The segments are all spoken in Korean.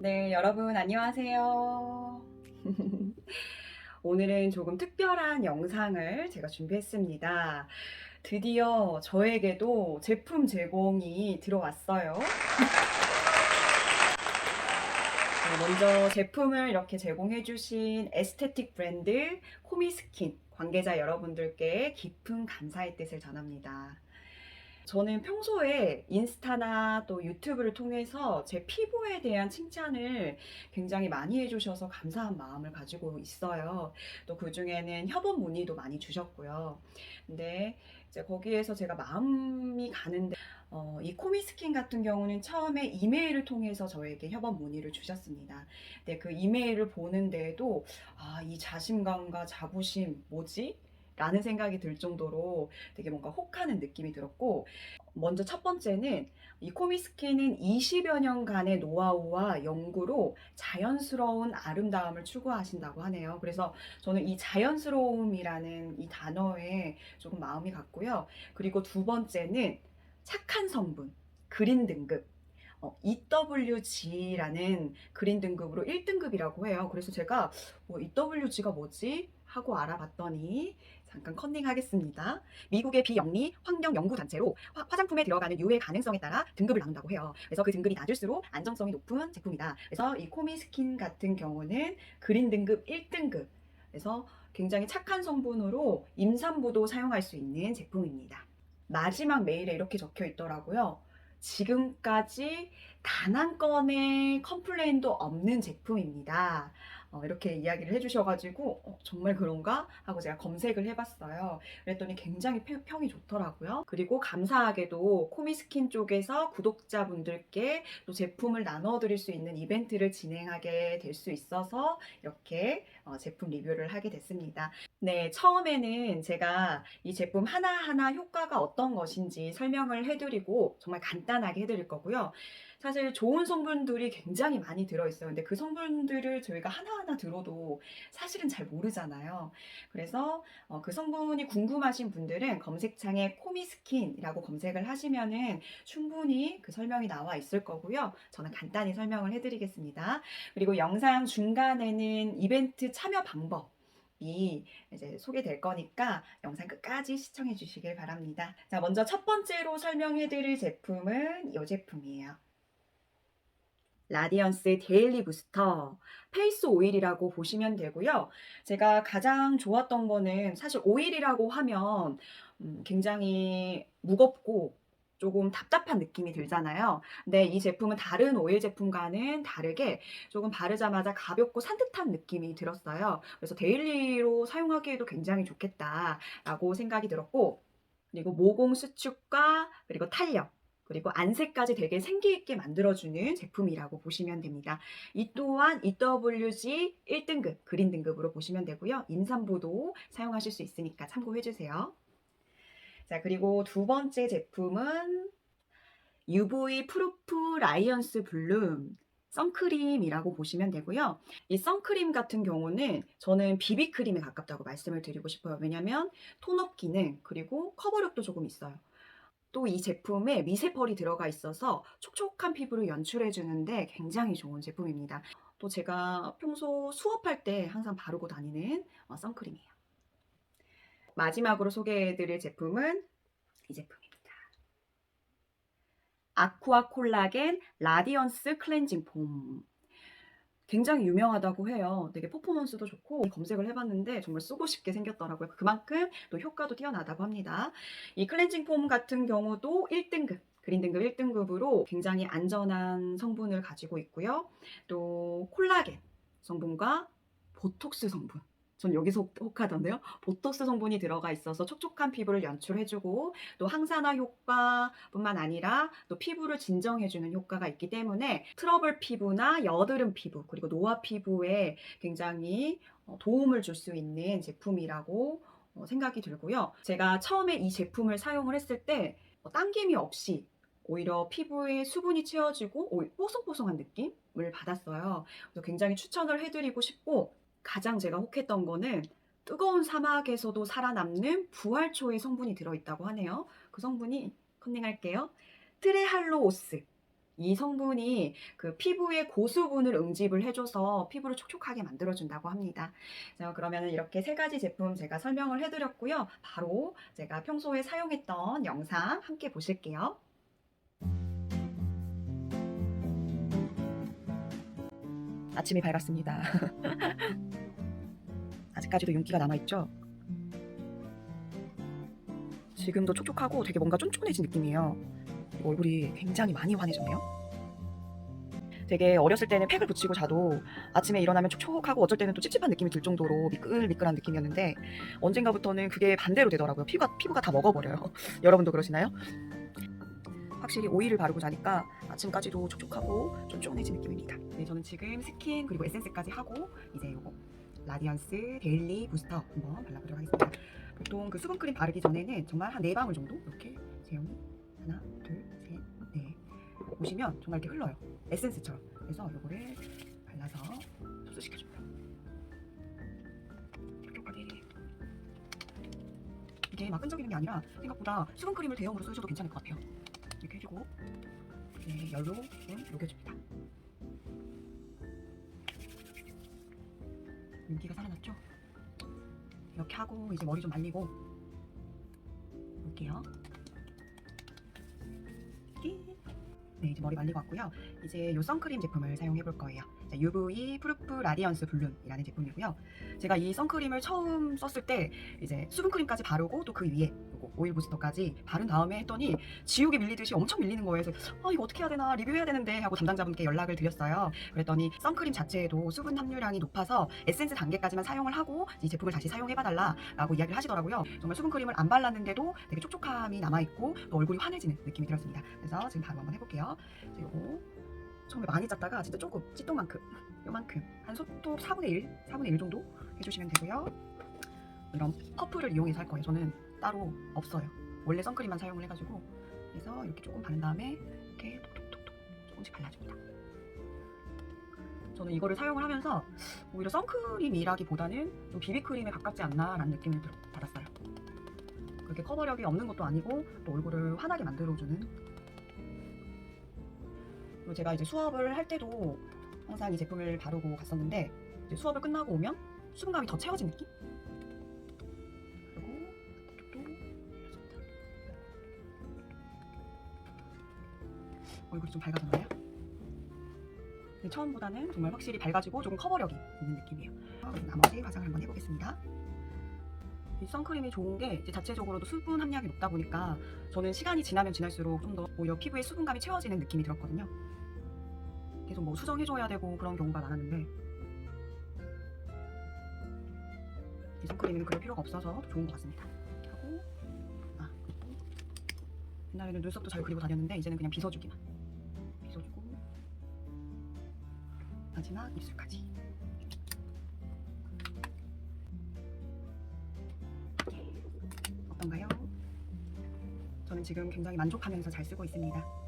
네, 여러분 안녕하세요. 오늘은 조금 특별한 영상을 제가 준비했습니다. 드디어 저에게도 제품 제공이 들어왔어요. 네, 먼저 제품을 이렇게 제공해주신 에스테틱 브랜드 코미스킨 관계자 여러분들께 깊은 감사의 뜻을 전합니다. 저는 평소에 인스타나 또 유튜브를 통해서 제 피부에 대한 칭찬을 굉장히 많이 해주셔서 감사한 마음을 가지고 있어요. 또 그중에는 협업 문의도 많이 주셨고요. 근데 이제 거기에서 제가 마음이 가는데, 어, 이 코미스킨 같은 경우는 처음에 이메일을 통해서 저에게 협업 문의를 주셨습니다. 근데 그 이메일을 보는데도, 아, 이 자신감과 자부심, 뭐지? 라는 생각이 들 정도로 되게 뭔가 혹하는 느낌이 들었고, 먼저 첫 번째는 이 코미스킨은 20여 년간의 노하우와 연구로 자연스러운 아름다움을 추구하신다고 하네요. 그래서 저는 이 자연스러움이라는 이 단어에 조금 마음이 갔고요. 그리고 두 번째는 착한 성분, 그린 등급. 어, EWG라는 그린 등급으로 1등급이라고 해요. 그래서 제가 뭐 EWG가 뭐지? 하고 알아봤더니 잠깐 컨닝하겠습니다. 미국의 비영리 환경 연구 단체로 화, 화장품에 들어가는 유해 가능성에 따라 등급을 나눈다고 해요. 그래서 그 등급이 낮을수록 안정성이 높은 제품이다. 그래서 이 코미스킨 같은 경우는 그린 등급 1등급. 그래서 굉장히 착한 성분으로 임산부도 사용할 수 있는 제품입니다. 마지막 메일에 이렇게 적혀 있더라고요. 지금까지 단 한 건의 컴플레인도 없는 제품입니다. 어, 이렇게 이야기를 해주셔가지고 어, 정말 그런가 하고 제가 검색을 해봤어요. 그랬더니 굉장히 평- 평이 좋더라고요. 그리고 감사하게도 코미스킨 쪽에서 구독자분들께 또 제품을 나눠드릴 수 있는 이벤트를 진행하게 될 수 있어서 이렇게 어, 제품 리뷰를 하게 됐습니다. 네, 처음에는 제가 이 제품 하나하나 효과가 어떤 것인지 설명을 해드리고 정말 간단하게 해드릴 거고요. 사실 좋은 성분들이 굉장히 많이 들어있어요. 근데 그 성분들을 저희가 하나하나 들어도 사실은 잘 모르잖아요. 그래서 어, 그 성분이 궁금하신 분들은 검색창에 코미스킨이라고 검색을 하시면은 충분히 그 설명이 나와 있을 거고요. 저는 간단히 설명을 해드리겠습니다. 그리고 영상 중간에는 이벤트 참여 방법 이 이제 소개될 거니까 영상 끝까지 시청해 주시길 바랍니다. 자, 먼저 첫 번째로 설명해 드릴 제품은 이 제품이에요. 라디언스 데일리 부스터 페이스 오일이라고 보시면 되고요. 제가 가장 좋았던 거는 사실 오일이라고 하면 음, 굉장히 무겁고 조금 답답한 느낌이 들잖아요. 근데 이 제품은 다른 오일 제품과는 다르게 조금 바르자마자 가볍고 산뜻한 느낌이 들었어요. 그래서 데일리로 사용하기에도 굉장히 좋겠다라고 생각이 들었고, 그리고 모공 수축과 그리고 탄력, 그리고 안색까지 되게 생기 있게 만들어주는 제품이라고 보시면 됩니다. 이 또한 EWG 1등급, 그린 등급으로 보시면 되고요. 임산부도 사용하실 수 있으니까 참고해 주세요. 자, 그리고 두 번째 제품은 UV 프루프 라이언스 블룸 선크림이라고 보시면 되고요. 이 선크림 같은 경우는 저는 비비크림에 가깝다고 말씀을 드리고 싶어요. 왜냐면 톤업 기능 그리고 커버력도 조금 있어요. 또 이 제품에 미세펄이 들어가 있어서 촉촉한 피부를 연출해 주는데 굉장히 좋은 제품입니다. 또 제가 평소 수업할 때 항상 바르고 다니는 어, 선크림이에요. 마지막으로 소개해 드릴 제품은 이 제품입니다. 아쿠아 콜라겐 라디언스 클렌징 폼. 굉장히 유명하다고 해요. 되게 퍼포먼스도 좋고 검색을 해봤는데 정말 쓰고 싶게 생겼더라고요. 그만큼 또 효과도 뛰어나다고 합니다. 이 클렌징 폼 같은 경우도 1등급, 그린 등급 1등급으로 굉장히 안전한 성분을 가지고 있고요. 또 콜라겐 성분과 보톡스 성분. 전 여기서 혹- 혹하던데요. 보톡스 성분이 들어가 있어서 촉촉한 피부를 연출해주고 또 항산화 효과뿐만 아니라 또 피부를 진정해주는 효과가 있기 때문에 트러블 피부나 여드름 피부 그리고 노화 피부에 굉장히 어, 도움을 줄 수 있는 제품이라고 어, 생각이 들고요. 제가 처음에 이 제품을 사용을 했을 때 어, 당김이 없이 오히려 피부에 수분이 채워지고 뽀송뽀송한 느낌을 받았어요. 그래서 굉장히 추천을 해드리고 싶고 가장 제가 혹했던 거는 뜨거운 사막에서도 살아남는 부활초의 성분이 들어있다고 하네요. 그 성분이 컨닝할게요. 트레할로오스. 이 성분이 그 피부의 고수분을 응집을 해줘서 피부를 촉촉하게 만들어준다고 합니다. 자, 그러면 이렇게 세 가지 제품 제가 설명을 해드렸고요. 바로 제가 평소에 사용했던 영상 함께 보실게요. 아침이 밝았습니다. 아직까지도 윤기가 남아있죠? 지금도 촉촉하고 되게 뭔가 쫀쫀해진 느낌이에요. 얼굴이 굉장히 많이 환해졌네요. 되게 어렸을 때는 팩을 붙이고 자도 아침에 일어나면 촉촉하고 어쩔 때는 또 찝찝한 느낌이 들 정도로 미끌미끌한 느낌이었는데 언젠가부터는 그게 반대로 되더라고요. 피부가, 피부가 다 먹어버려요. 여러분도 그러시나요? 확실히 오일을 바르고 자니까 아침까지도 촉촉하고 쫀쫀해진 느낌입니다. 네, 저는 지금 스킨 그리고 에센스까지 하고 이제 요거 라디언스 데일리 부스터 한번 발라보도록 하겠습니다. 보통 그 수분 크림 바르기 전에는 정말 한 네 방울 정도 이렇게 제형이 하나, 둘, 셋, 넷 보시면 정말 이렇게 흘러요. 에센스처럼. 그래서 요거를 발라서 흡수시켜줍니다. 이게 막 끈적이는 게 아니라 생각보다 수분 크림을 대용으로 쓰셔도 괜찮을 것 같아요. 네, 열로 조금 녹여줍니다. 윤기가 살아났죠? 이렇게 하고 이제 머리 좀 말리고 볼게요. 끼. 네, 이제 머리 말리고 왔고요. 이제 이 선크림 제품을 사용해 볼 거예요. 자, UV 프루프 라디언스 블룸이라는 제품이고요. 제가 이 선크림을 처음 썼을 때 이제 수분크림까지 바르고 또 그 위에 오일 부스터까지 바른 다음에 했더니 지우개 밀리듯이 엄청 밀리는 거예요. 그래서 아 이거 어떻게 해야 되나 리뷰해야 되는데 하고 담당자분께 연락을 드렸어요. 그랬더니 선크림 자체에도 수분 함유량이 높아서 에센스 단계까지만 사용을 하고 이 제품을 다시 사용해봐달라라고 이야기를 하시더라고요. 정말 수분크림을 안 발랐는데도 되게 촉촉함이 남아있고 또 얼굴이 환해지는 느낌이 들었습니다. 그래서 지금 바로 한번 해볼게요. 자, 요거 처음에 많이 짰다가 진짜 조금 찌똥만큼 요만큼 한 손톱 4분의 1, 4분의 1 정도 해주시면 되고요. 이런 퍼프를 이용해서 할 거예요. 저는 따로 없어요. 원래 선크림만 사용을 해가지고 그래서 이렇게 조금 바른 다음에 이렇게 톡톡톡톡 조금씩 발라줍니다. 저는 이거를 사용을 하면서 오히려 선크림이라기보다는 좀 비비크림에 가깝지 않나라는 느낌을 들- 받았어요. 그렇게 커버력이 없는 것도 아니고 또 얼굴을 환하게 만들어주는 그리고 제가 이제 수업을 할 때도 항상 이 제품을 바르고 갔었는데 이제 수업을 끝나고 오면 수분감이 더 채워진 느낌? 해줍니다. 얼굴이 좀 밝아졌나요? 처음보다는 정말 확실히 밝아지고 조금 커버력이 있는 느낌이에요. 나머지 화장을 한번 해보겠습니다. 이 선크림이 좋은 게 이제 자체적으로도 수분 함량이 높다 보니까 저는 시간이 지나면 지날수록 좀 더 오히려 피부에 수분감이 채워지는 느낌이 들었거든요. 계속 뭐 수정해줘야 되고 그런 경우가 많았는데 이 선크림은 그럴 필요가 없어서 좋은 것 같습니다. 하고 아 옛날에는 눈썹도 잘 그리고 다녔는데 이제는 그냥 빗어주기만 빗어주고 마지막 입술까지 어떤가요? 저는 지금 굉장히 만족하면서 잘 쓰고 있습니다.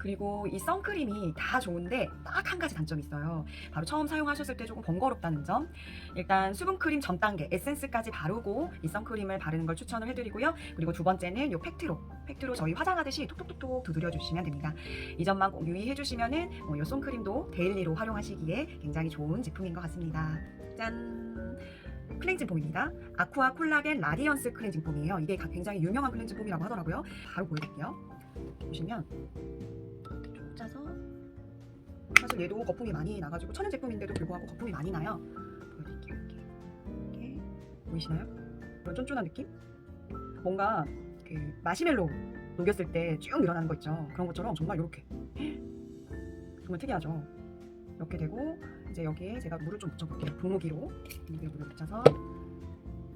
그리고 이 선크림이 다 좋은데 딱 한 가지 단점이 있어요. 바로 처음 사용하셨을 때 조금 번거롭다는 점. 일단 수분크림 전 단계 에센스까지 바르고 이 선크림을 바르는 걸 추천을 해드리고요. 그리고 두 번째는 이 팩트로 팩트로 저희 화장하듯이 톡톡톡톡 두드려 주시면 됩니다. 이 점만 꼭 유의해 주시면은 어, 이 선크림도 데일리로 활용하시기에 굉장히 좋은 제품인 것 같습니다. 짠. 클렌징 폼입니다. 아쿠아 콜라겐 라디언스 클렌징 폼이에요. 이게 굉장히 유명한 클렌징 폼이라고 하더라고요. 바로 보여드릴게요. 보시면 쭉 짜서 사실 얘도 거품이 많이 나가지고 천연 제품인데도 불구하고 거품이 많이 나요. 보여드릴게요. 이렇게, 이렇게 보이시나요? 이런 쫀쫀한 느낌? 뭔가 그 마시멜로 녹였을 때 쭉 늘어나는 거 있죠. 그런 것처럼 정말 이렇게 정말 특이하죠. 이렇게 되고 이제 여기에 제가 물을 좀 묻혀볼게요. 분무기로 분무기에 물을 묻혀서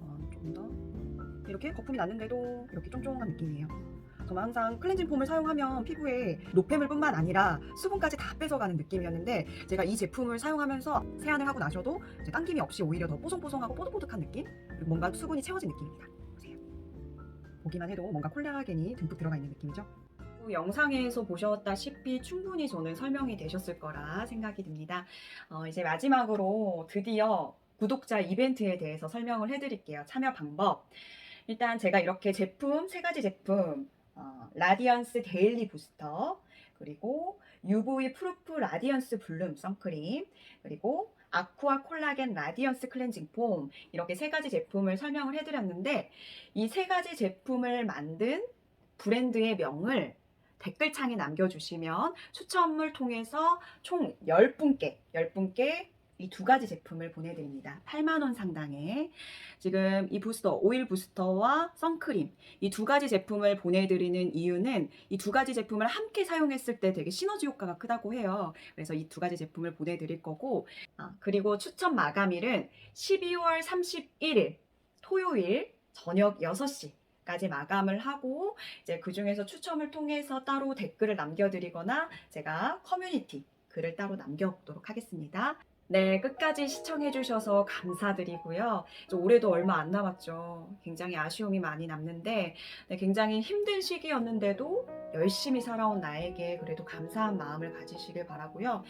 어, 조금 더 이렇게 거품이 났는데도 이렇게 쫑쫑한 느낌이에요. 정말 항상 클렌징 폼을 사용하면 피부에 노폐물 뿐만 아니라 수분까지 다 뺏어가는 느낌이었는데 제가 이 제품을 사용하면서 세안을 하고 나셔도 당김이 없이 오히려 더 뽀송뽀송하고 뽀득뽀득한 느낌 그리고 뭔가 수분이 채워진 느낌입니다. 보세요. 보기만 해도 뭔가 콜라겐이 듬뿍 들어가 있는 느낌이죠. 영상에서 보셨다시피 충분히 저는 설명이 되셨을 거라 생각이 듭니다. 어, 이제 마지막으로 드디어 구독자 이벤트에 대해서 설명을 해드릴게요. 참여 방법. 일단 제가 이렇게 제품, 세 가지 제품, 어, 라디언스 데일리 부스터, 그리고 UV 프루프 라디언스 블룸 선크림, 그리고 아쿠아 콜라겐 라디언스 클렌징 폼, 이렇게 세 가지 제품을 설명을 해드렸는데, 이 세 가지 제품을 만든 브랜드의 명을 댓글창에 남겨주시면 추첨을 통해서 총 10분께, 10분께 이 두 가지 제품을 보내드립니다. 8만원 상당의. 지금 이 부스터, 오일 부스터와 선크림, 이 두 가지 제품을 보내드리는 이유는 이 두 가지 제품을 함께 사용했을 때 되게 시너지 효과가 크다고 해요. 그래서 이 두 가지 제품을 보내드릴 거고, 아, 그리고 추첨 마감일은 12월 31일 토요일 저녁 6시. 까지 마감을 하고 이제 그 중에서 추첨을 통해서 따로 댓글을 남겨드리거나 제가 커뮤니티 글을 따로 남겨보도록 하겠습니다. 네, 끝까지 시청해주셔서 감사드리고요. 올해도 얼마 안 남았죠. 굉장히 아쉬움이 많이 남는데, 네, 굉장히 힘든 시기였는데도 열심히 살아온 나에게 그래도 감사한 마음을 가지시길 바라고요.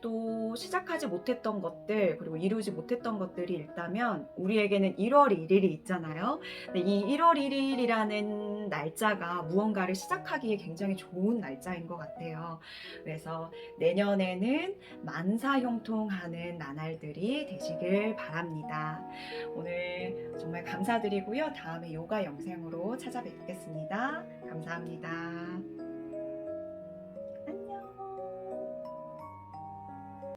또 시작하지 못했던 것들, 그리고 이루지 못했던 것들이 있다면, 우리에게는 1월 1일이 있잖아요. 근데 이 1월 1일이라는 날짜가 무언가를 시작하기에 굉장히 좋은 날짜인 것 같아요. 그래서 내년에는 만사형통하는 나날들이 되시길 바랍니다. 오늘 정말 감사드리고요. 다음에 요가 영상으로 찾아뵙겠습니다. 감사합니다.